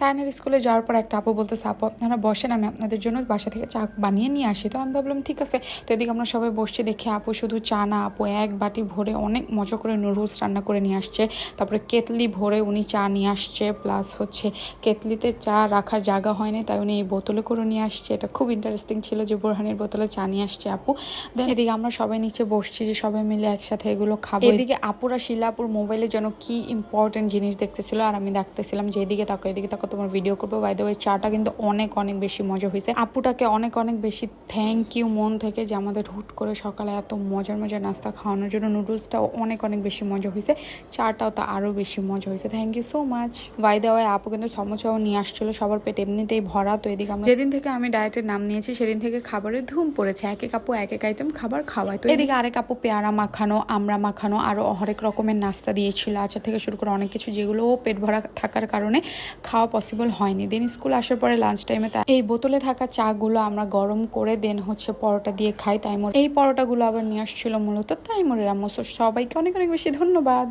তাইনের স্কুলে যাওয়ার পর একটা আপু বলতেছে আপু আপনারা বসেন আমি আপনাদের জন্য বাসা থেকে চা বানিয়ে নিয়ে আসি। তো আমি ভাবলাম ঠিক আছে। তো এদিকে আমরা সবাই বসছি দেখি আপু শুধু চা না আপু এক বাটি ভরে অনেক মজা করে নুডলস রান্না করে নিয়ে আসছে। তারপরে কেতলি ভরে উনি চা নিয়ে আসছে প্লাস হচ্ছে কেতলিতে চা রাখার জায়গা হয়নি তাই উনি এই বোতলে করে নিয়ে আসছে। এটা খুব ইন্টারেস্টিং ছিল যে বোরহানির বোতলে চা নিয়ে আসছে আপু। দেন এদিকে আমরা সবাই নিচে বসছি যে সবাই মিলে একসাথে এগুলো খাব। এদিকে আপুরা শিলাপুর মোবাইলে যেন কি ইম্পর্টেন্ট জিনিস দেখতেছিল আর আমি দেখতেছিলাম যে এদিকে তাকো এদিকে তাকো তোমার ভিডিও করব। বাই ওই চাটা কিন্তু অনেক অনেক বেশি মজা হয়েছে। আপুটাকে অনেক অনেক বেশি থ্যাংক ইউ মন থেকে যে আমাদের হুট করে সকালে এত মজার মজার নাস্তা খাওয়ানোর জন্য নুডলসটাও অনেক অনেক বেশি মজা হয়েছে। চাটাও তো আরও বেশি মজা হয়েছে। থ্যাংক ইউ সো মাচ বাই দেওয়া আপু কিন্তু সমোসাও নিয়ে আসছিল। সবার পেট এমনিতেই ভরা তো এদিকে আমরা যেদিন থেকে আমি ডায়েটের নাম নিয়েছি সেদিন থেকে খাবারের ধুম পড়েছে। এক এক আপু এক এক আইটেম খাবার খাওয়ায়। তো এদিকে আরেক আপু পেয়ারা মাখানো আমরা মাখানো আরও হরেক রকমের নাস্তা দিয়েছিল। আচার থেকে শুরু করে অনেক কিছু যেগুলো পেট ভরা থাকার কারণে খাওয়া পসিবল হয়নি। দেন স্কুল আসার পরে লাঞ্চ টাইমে এই বোতলে থাকা চাগুলো আমরা গরম করে দেন হচ্ছে পরোটা দিয়ে খাই তাইমোর। এই পরোটাগুলো আবার নিয়ে আসছিল মূলত তাইমোরের আম্মু। সবাইকে অনেক অনেক বেশি ধন্যবাদ।